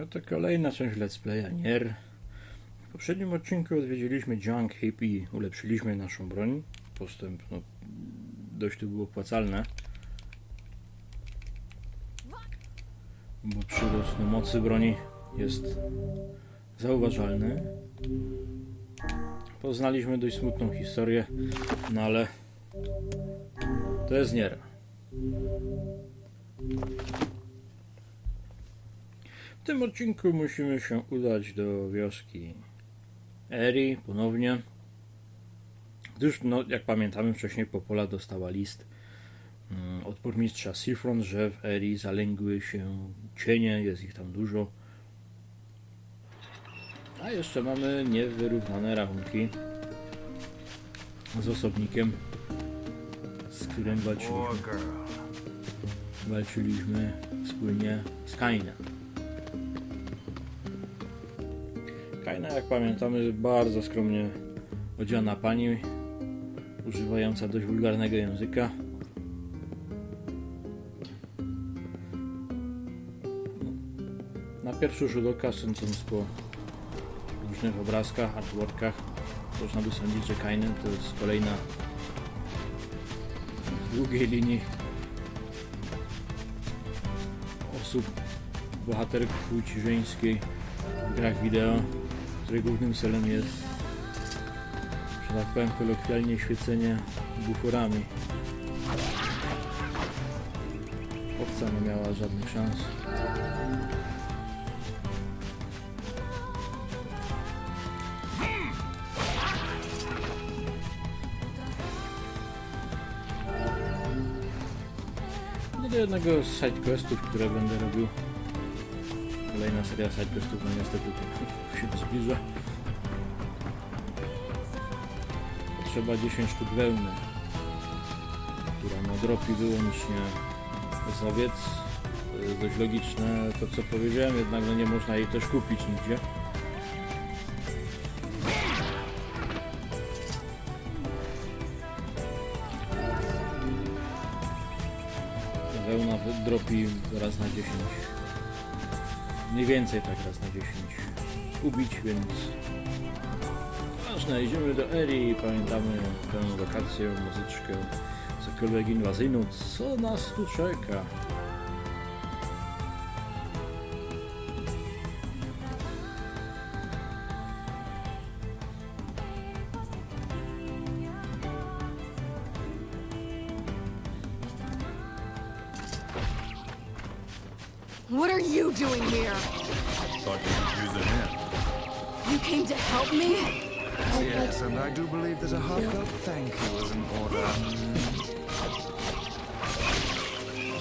No to kolejna część Let's Playa Nier. W poprzednim odcinku odwiedziliśmy Junk Heap i ulepszyliśmy naszą broń. Postęp no, dość to było opłacalne. Bo przyrost no, mocy broni jest zauważalny. Poznaliśmy dość smutną historię, no ale to jest Nier. W tym odcinku musimy się udać do wioski Eri ponownie. Gdyż, no, jak pamiętamy, wcześniej Popola dostała list mm, od burmistrza Sifron, że w Eri zalęgły się cienie, jest ich tam dużo. A jeszcze mamy niewyrównane rachunki z osobnikiem, z którym walczyliśmy, walczyliśmy wspólnie z Kainem. Jak pamiętamy, bardzo skromnie odziana pani, używająca dość wulgarnego języka. Na pierwszy rzut oka, sądząc po różnych obrazkach, artworkach, można by sądzić, że Kainen to jest kolejna w długiej linii osób, bohaterek płci żeńskiej w grach wideo, której głównym celem jest, że tak powiem kolokwialnie, świecenie buforami. Owca nie miała żadnych szans. Do jednego z sidequestów, które będę robił. Kolejna seria sidequestów, no niestety to się zbliża. Potrzeba 10 sztuk wełny, która no dropi wyłącznie z owiec. To jest dość logiczne to co powiedziałem, jednak no nie można jej też kupić nigdzie. Wełna dropi raz na 10. Mniej więcej tak raz na 10 ubić, więc ważne, idziemy do Eri i pamiętamy tę wakację, muzyczkę, cokolwiek inwazyjną, co nas tu czeka. I do believe there's a heartfelt thank you as in order.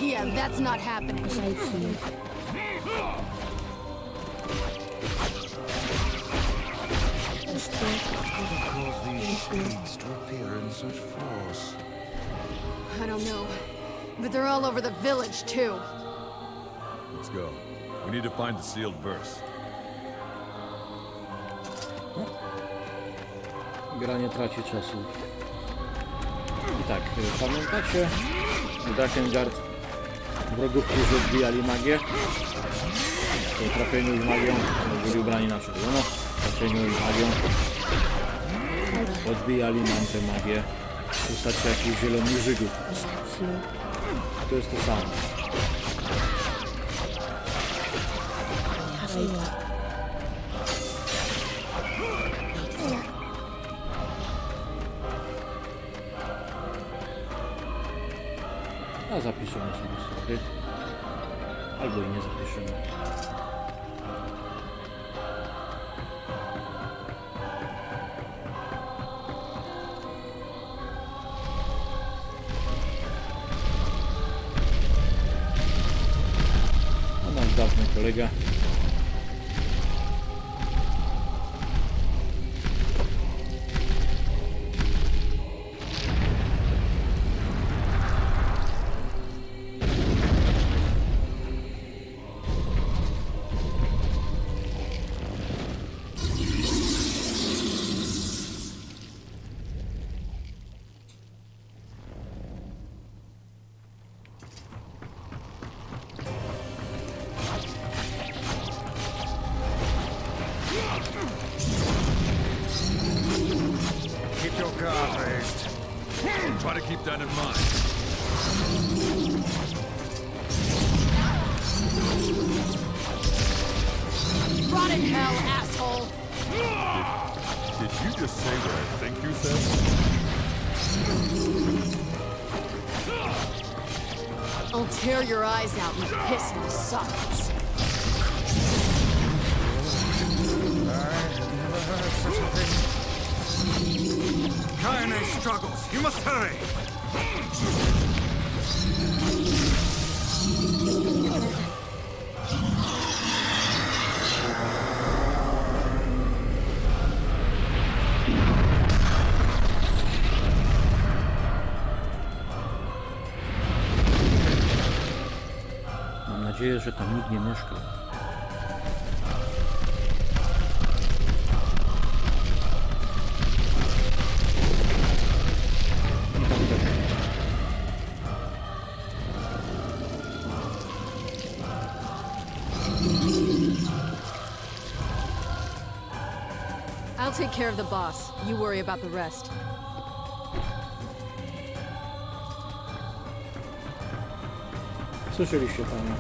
Yeah, that's not happening. Could have caused these shades to appear in such force. I don't know. But they're all over the village, too. Let's go. We need to find the sealed verse. Gra nie traci czasu. I tak, y, pamiętacie Drakengard wrogów, którzy odbijali magię? Po trafieniu ich magią, byli ubrani na czerwono, trafieniu ich magią odbijali nam tę magię w postaci jakichś zielonych żygów. To jest to samo. A zapiszemy sobie. Albo i nie zapiszemy. Tear your eyes out and piss in the sockets. I've struggles. You must hurry. Tam nikt nie mieszka. I tam też. I'll take care of the boss. You worry about the rest. Słyszeliście panie.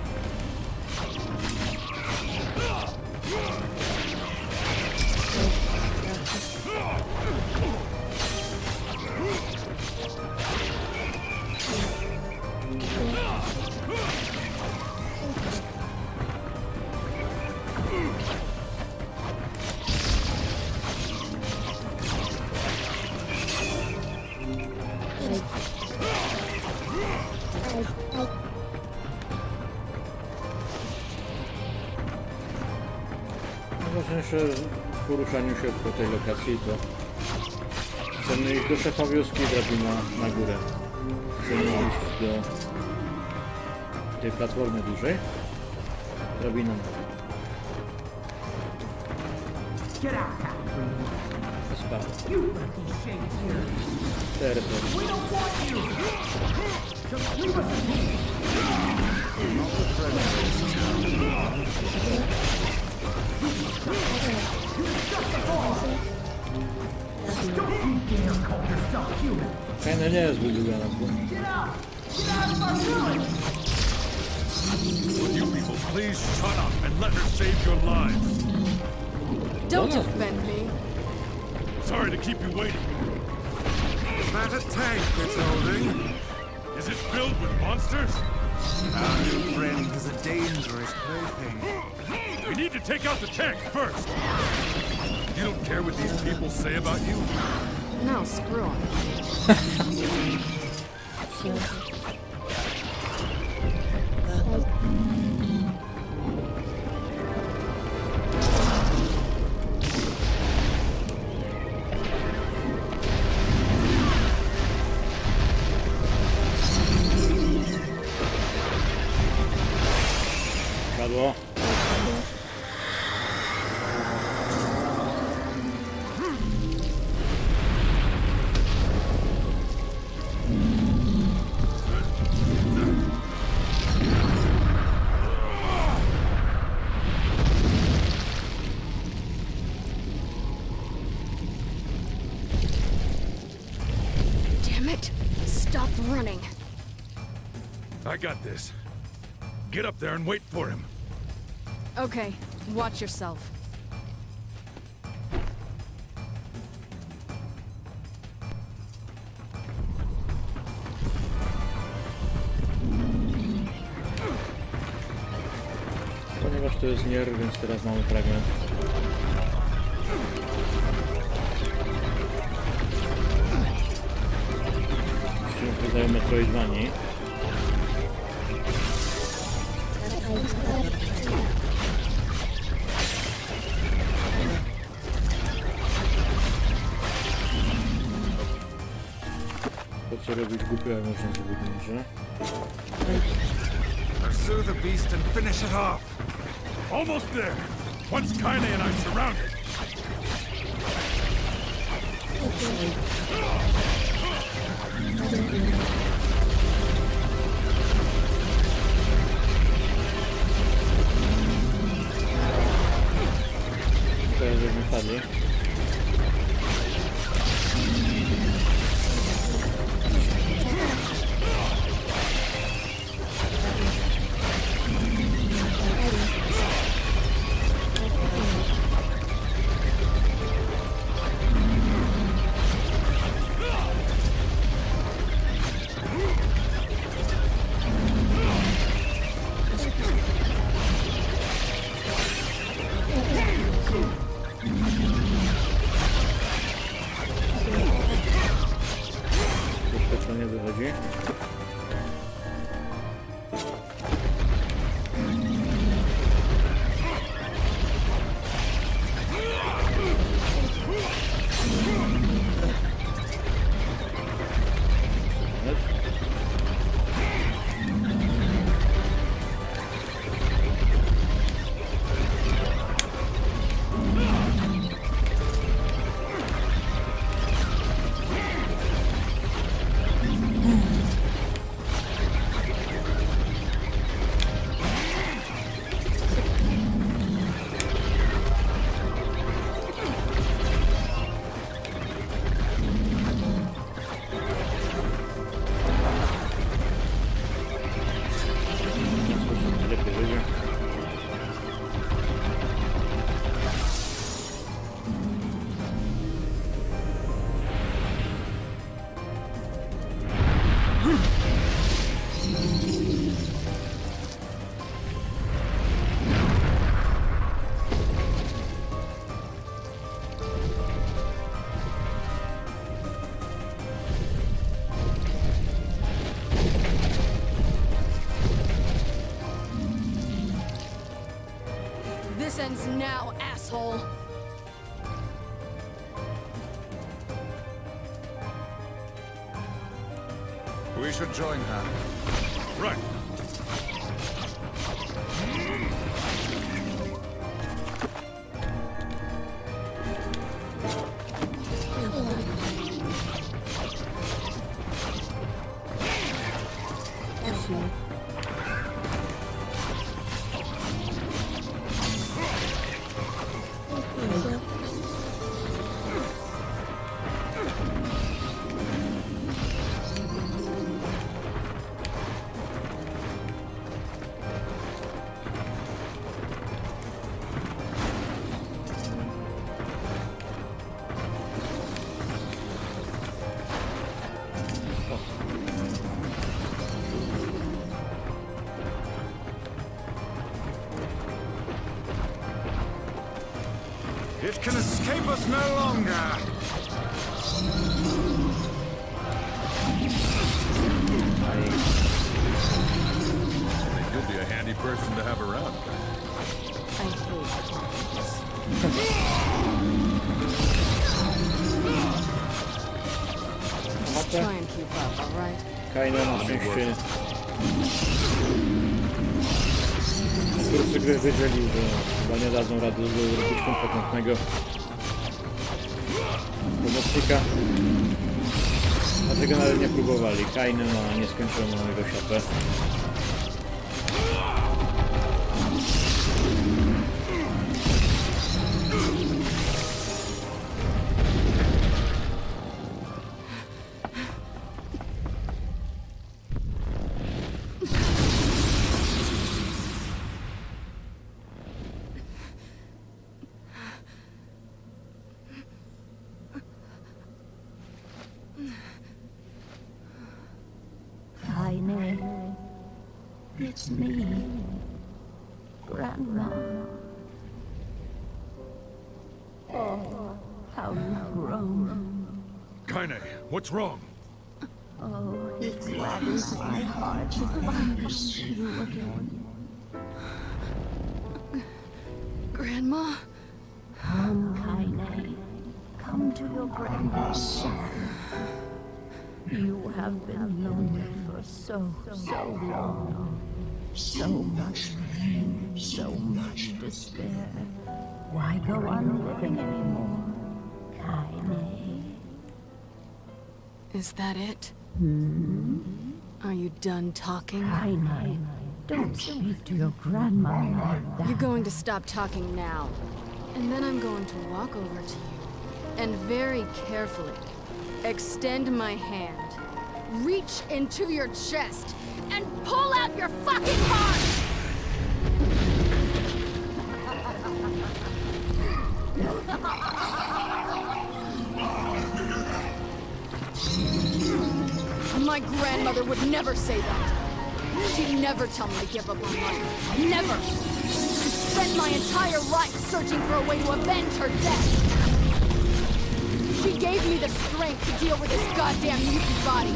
W poruszaniu się po tej lokacji to chcemy iść do szefa wioski, drabina na górę. Chcemy iść do tej platformy dużej. Drabina na górę. Get out. Spadł. You these shades here. Terytorium. We don't want you. Just leave us in peace. Kinda does we do that up Would you people please shut up and let her save your lives? Don't offend me. Sorry to keep you waiting. Is that a tank it's holding? Is it filled with monsters? Our new friend is a dangerous plaything. We need to take out the tank first. You don't care what these people say about you? No, screw him. got this. Get up there and wait for him. Okay, watch yourself. Ponieważ to jest Nier, więc teraz mamy fragment. Wydaje Metroidvanii. Po co robić głupio, jak można mądrze? Pursue the beast and finish it off. Almost there. Once Kaine and I surround it. ali. to nie wychodzi. 空 It can escape us no longer. You'll be a handy person to have around. I hate clowns. Just try and keep up, alright? Kaina na szczęście twórcy gry wiedzieli, że chyba nie dadzą rady zrobić kompetentnego pomocnika. Dlatego nawet nie próbowali. Kainen ma nieskończonego siatę. It's me, Grandma. Oh, how you've grown. Kaine, what's wrong? Oh, it gladdens my heart to finally see you again. Grandma? Come, Kaine, come to your grandma's side. You have been lonely for so, so long. So much pain, so much despair. Why go on living anymore, Kaine? Is that it? Hmm? Are you done talking? Kaine, don't speak to your grandma like that. You're going to stop talking now. And then I'm going to walk over to you and very carefully extend my hand, reach into your chest, and pull out your fucking heart! My grandmother would never say that. She'd never tell me to give up on life. Never! spent my entire life searching for a way to avenge her death. She gave me the strength to deal with this goddamn mutant body.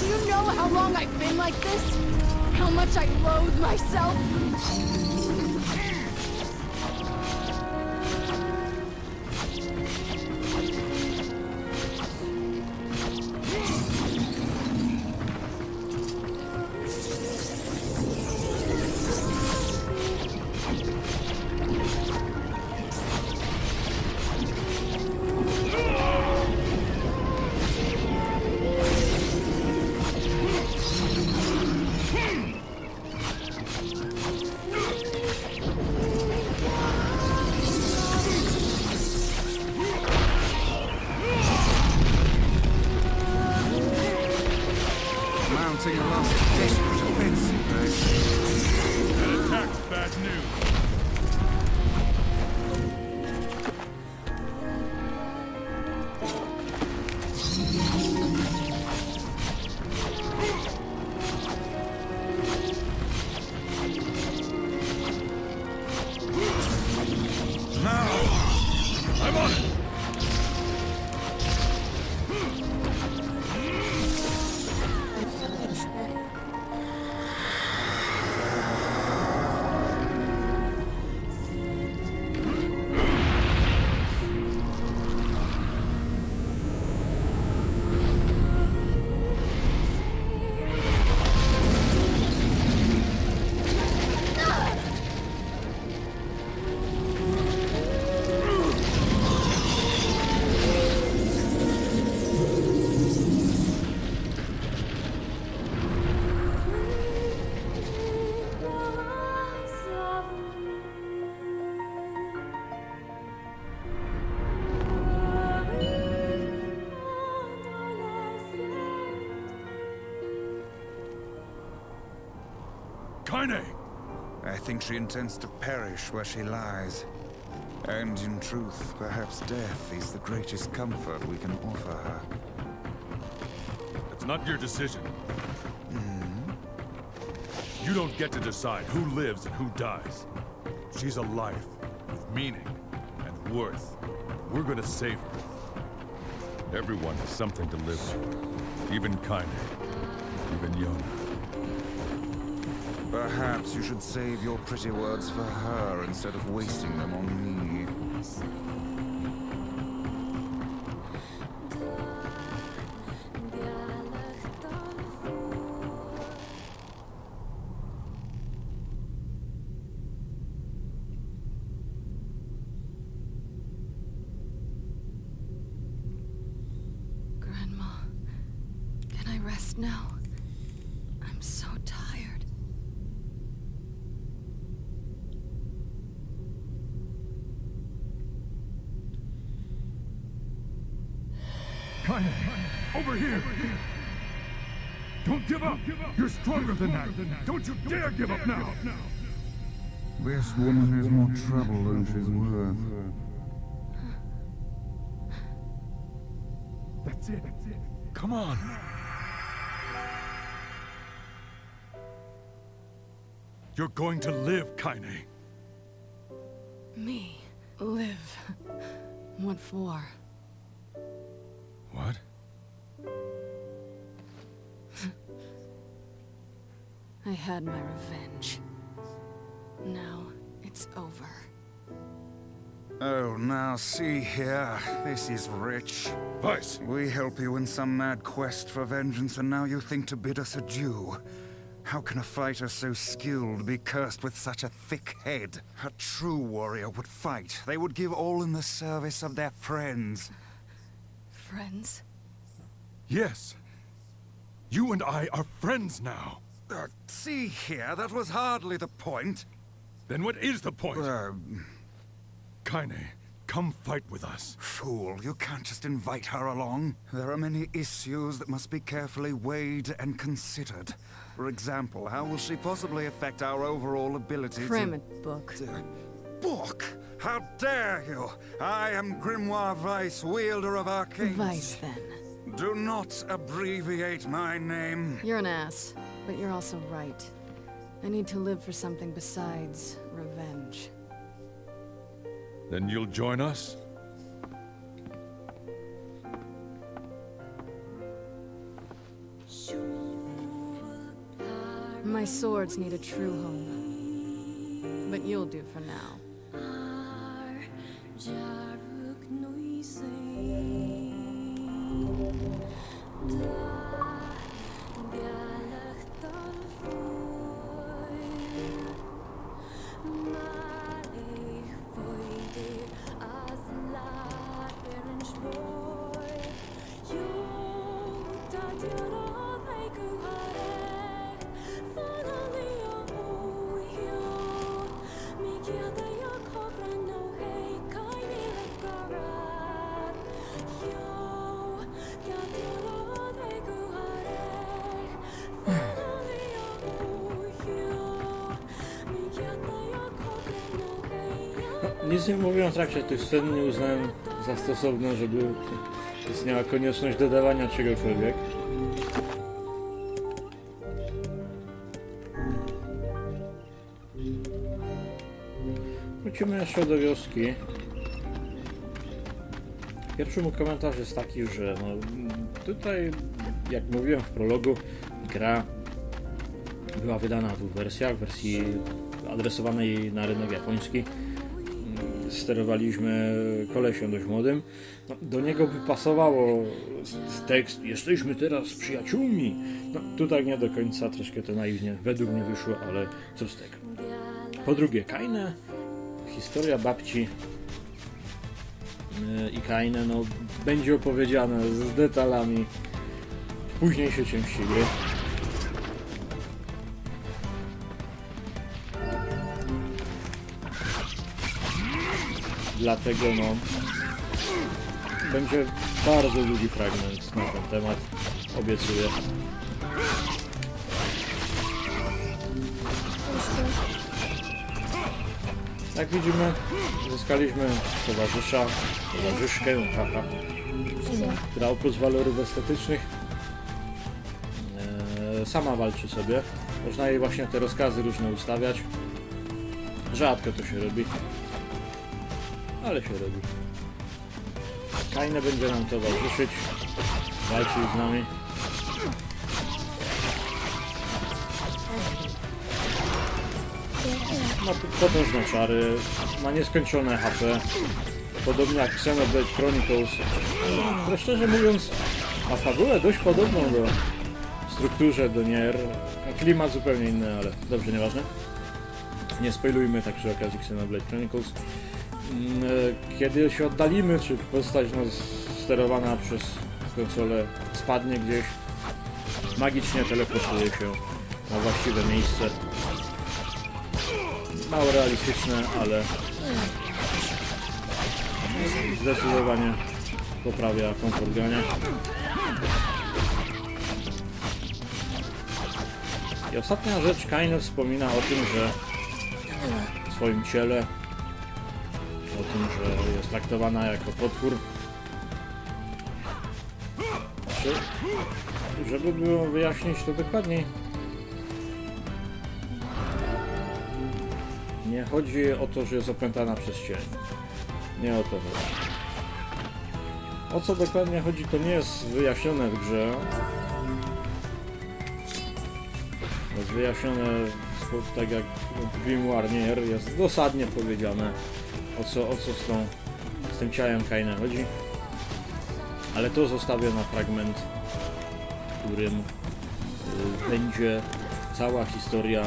Do you know how long I've been like this? How much I loathe myself? Mounting a last desperate offensive. That attack's bad news. I think she intends to perish where she lies. And in truth, perhaps death is the greatest comfort we can offer her. It's not your decision. Mm-hmm. You don't get to decide who lives and who dies. She's a life with meaning and worth. We're gonna save her. Everyone has something to live for. Even Kaine. Even Yona. Perhaps you should save your pretty words for her instead of wasting them on me. Kaine, over here! Don't give up! You're stronger than that! Don't you dare give up now! This woman is more trouble than she's worth. That's it. Come on! You're going to live, Kaine. Me. Live. What for? What? I had my revenge. Now it's over. Oh, now see here. This is rich. Vice! We help you in some mad quest for vengeance, and now you think to bid us adieu. How can a fighter so skilled be cursed with such a thick head? A true warrior would fight. They would give all in the service of their friends. Friends? Yes. You and I are friends now. Uh, see here, that was hardly the point. Then what is the point? Uh, Kaine, come fight with us. fool, you can't just invite her along. There are many issues that must be carefully weighed and considered. For example, how will she possibly affect our overall ability to... Cram it, book. Uh, Book! How dare you! I am Grimoire Vice, wielder of arcane. Vice, then. Do not abbreviate my name. You're an ass, but you're also right. I need to live for something besides revenge. Then you'll join us? My swords need a true home. But you'll do for now. Nic nie mówiłem w trakcie tych scen, nie uznałem za stosowne, żeby istniała konieczność dodawania czegokolwiek. Wrócimy jeszcze do wioski. Pierwszy mój komentarz jest taki, że no, tutaj, jak mówiłem w prologu, gra była wydana w dwóch wersjach, w wersji adresowanej na rynek japoński sterowaliśmy kolesią dość młodym. No, do niego by pasowało tekst Jesteśmy teraz przyjaciółmi. No, tutaj nie do końca, troszkę to naiwnie według mnie wyszło, ale co z tego. Po drugie, Kaine, historia babci yy, i Kaine no, będzie opowiedziana z detalami w późniejszej części gry. Dlatego no będzie bardzo długi fragment na ten temat. Obiecuję. Jak widzimy, zyskaliśmy towarzysza, towarzyszkę, haha, która oprócz walorów estetycznych e, sama walczy sobie. Można jej właśnie te rozkazy różne ustawiać. Rzadko to się robi, ale się robi. Kaine będzie nam towarzyszyć, walczyć z nami. Ma potężne czary, ma nieskończone HP, podobnie jak Xenoblade Chronicles. To szczerze mówiąc, ma fabułę dość podobną do strukturze do Nier. Klimat zupełnie inny, ale dobrze, nieważne. Nie spoilujmy tak przy okazji Xenoblade Chronicles. Mm, e, Kiedy się oddalimy, czy postać no, sterowana przez konsolę spadnie gdzieś, magicznie teleportuje się na właściwe miejsce. Mało realistyczne, ale zdecydowanie poprawia komfort grania. I ostatnia rzecz, Kaino wspomina o tym, że w swoim ciele, tym, że jest traktowana jako potwór. Żeby było wyjaśnić to dokładniej, Nie chodzi o to, że jest opętana przez cień. Nie o to chodzi. O co dokładnie chodzi, to nie jest wyjaśnione w grze. Jest wyjaśnione tak jak w Grimoire jest dosadnie powiedziane o co, o co z, tą, z tym ciałem Kaina chodzi. Ale to zostawię na fragment, w którym y, będzie cała historia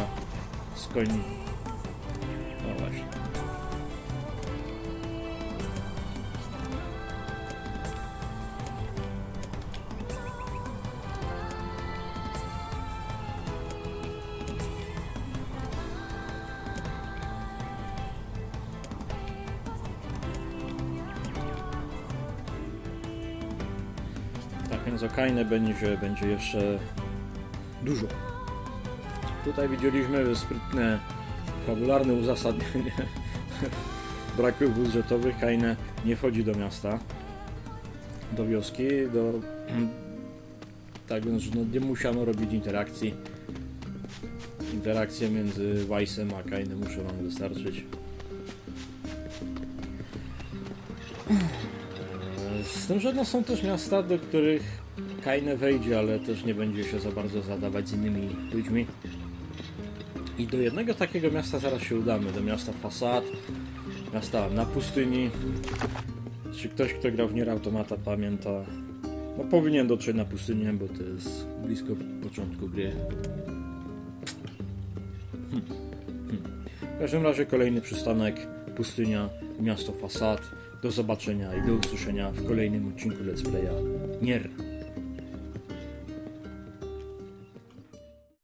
skoń... Kainę będzie, będzie jeszcze dużo. Tutaj widzieliśmy sprytne, fabularne uzasadnienie braków budżetowych. Kainę nie wchodzi do miasta, do wioski, do... Tak więc no, nie musiano robić interakcji. Interakcje między Weissem a Kainem muszą nam wystarczyć. Z tym, że no, są też miasta, do których Kaine wejdzie, ale też nie będzie się za bardzo zadawać z innymi ludźmi. I do jednego takiego miasta zaraz się udamy, do miasta Fasad, miasta na pustyni. Czy ktoś, kto grał w Nier Automata pamięta, no powinien dotrzeć na pustynię, bo to jest blisko początku gry. Hmm. Hmm. W każdym razie kolejny przystanek, pustynia, miasto Fasad. Do zobaczenia i do usłyszenia w kolejnym odcinku Let's Playa Nier